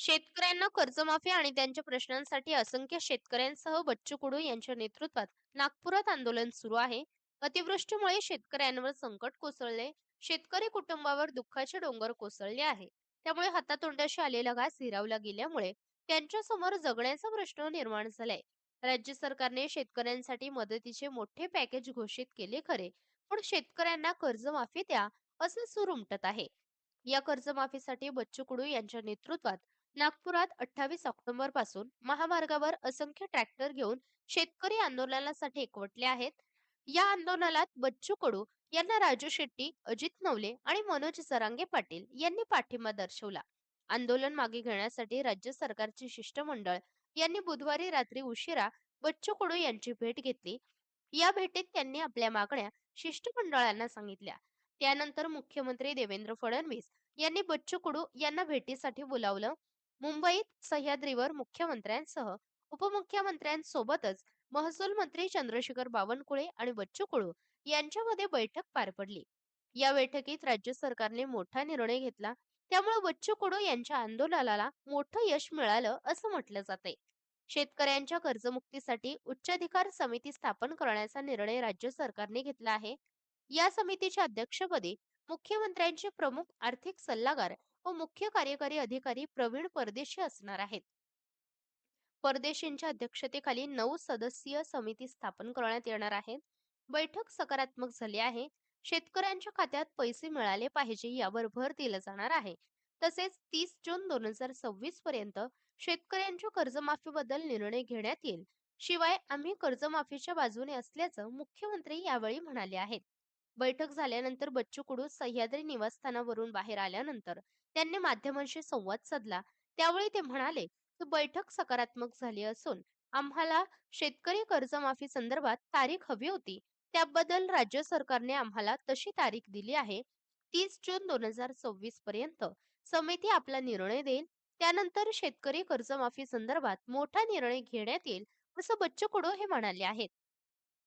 शेतकऱ्यांना कर्जमाफी आणि त्यांच्या प्रश्नांसाठी असंख्य शेतकऱ्यांसह बच्चू कडू यांच्या नेतृत्वात नागपुरात आंदोलन सुरू आहे. अतिवृष्टीमुळे शेतकऱ्यांवर संकट कोसळले. शेतकरी कुटुंबावर दुःखाचे डोंगर कोसळले आहे. त्यामुळे हातातोंडाशी आलेला घास हिरावला गेल्यामुळे त्यांच्यासमोर जगण्याचा प्रश्न निर्माण झालाय. राज्य सरकारने शेतकऱ्यांसाठी मदतीचे मोठे पॅकेज घोषित केले खरे पण शेतकऱ्यांना कर्जमाफी द्या असं सुरुमटत उमटत आहे. या कर्जमाफीसाठी बच्चू कडू यांच्या नेतृत्वात नागपुरात अठ्ठावीस ऑक्टोबरपासून महामार्गावर असंख्य ट्रॅक्टर घेऊन शेतकरी आंदोलनासाठी एकवटले आहेत. या आंदोलनात बच्चू कडू यांना राजू शेट्टी अजित नवले आणि मनोज सरांगे पाटील यांनी पाठिंबा दर्शवला. आंदोलन मागे घेण्यासाठी राज्य सरकारचे शिष्टमंडळ यांनी बुधवारी रात्री उशिरा बच्चू कडू यांची भेट घेतली. या भेटीत त्यांनी आपल्या मागण्या शिष्टमंडळांना सांगितल्या. त्यानंतर मुख्यमंत्री देवेंद्र फडणवीस यांनी बच्चू कडू यांना भेटीसाठी बोलावलं. मुंबईत सह्याद्रीवर मुख्यमंत्र्यांसह उपमुख्यमंत्र्यांसोबतच महसूल मंत्री चंद्रशेखर बावनकुळे आणि बच्चू कडू यांच्यामध्ये बैठक पार पडली. या बैठकीत राज्य सरकारने मोठा निर्णय घेतला. त्यामुळे बच्चू कडू यांच्या आंदोलनाला मोठं यश मिळालं असं म्हटलं जाते. शेतकऱ्यांच्या कर्जमुक्तीसाठी उच्चाधिकार समिती स्थापन करण्याचा निर्णय राज्य सरकारने घेतला आहे. या समितीच्या अध्यक्षपदी मुख्यमंत्र्यांचे प्रमुख आर्थिक सल्लागार व मुख्य कार्यकारी अधिकारी प्रवीण परदेशी असणार आहेत. परदेशींच्या अध्यक्षतेखाली नऊ सदस्यीय समिती स्थापन करण्यात येणार आहे. बैठक सकारात्मक झाली आहे. शेतकऱ्यांच्या खात्यात पैसे मिळाले पाहिजे यावर भर दिला जाणार आहे. तसेच तीस जून दोन हजार सव्वीस पर्यंत शेतकऱ्यांच्या कर्जमाफीबद्दल निर्णय घेण्यात येईल. शिवाय आम्ही कर्जमाफीच्या बाजूने असल्याचं मुख्यमंत्री यावेळी म्हणाले आहेत. बैठक झाल्यानंतर बच्चू कडू सह्याद्री निवासस्थानावरून बाहेर आल्यानंतर त्यांनी माध्यमांशी संवाद साधला. त्यावेळी ते म्हणाले की बैठक सकारात्मक झाली असून आम्हाला शेतकरी कर्जमाफी संदर्भात तारीख हवी होती. त्याबद्दल राज्य सरकारने आम्हाला तशी तारीख दिली आहे. तीस जून दोन हजार सव्वीस पर्यंत समिती आपला निर्णय देईल. त्यानंतर शेतकरी कर्जमाफी संदर्भात मोठा निर्णय घेण्यात येईल असं बच्चू कडू हे म्हणाले आहेत.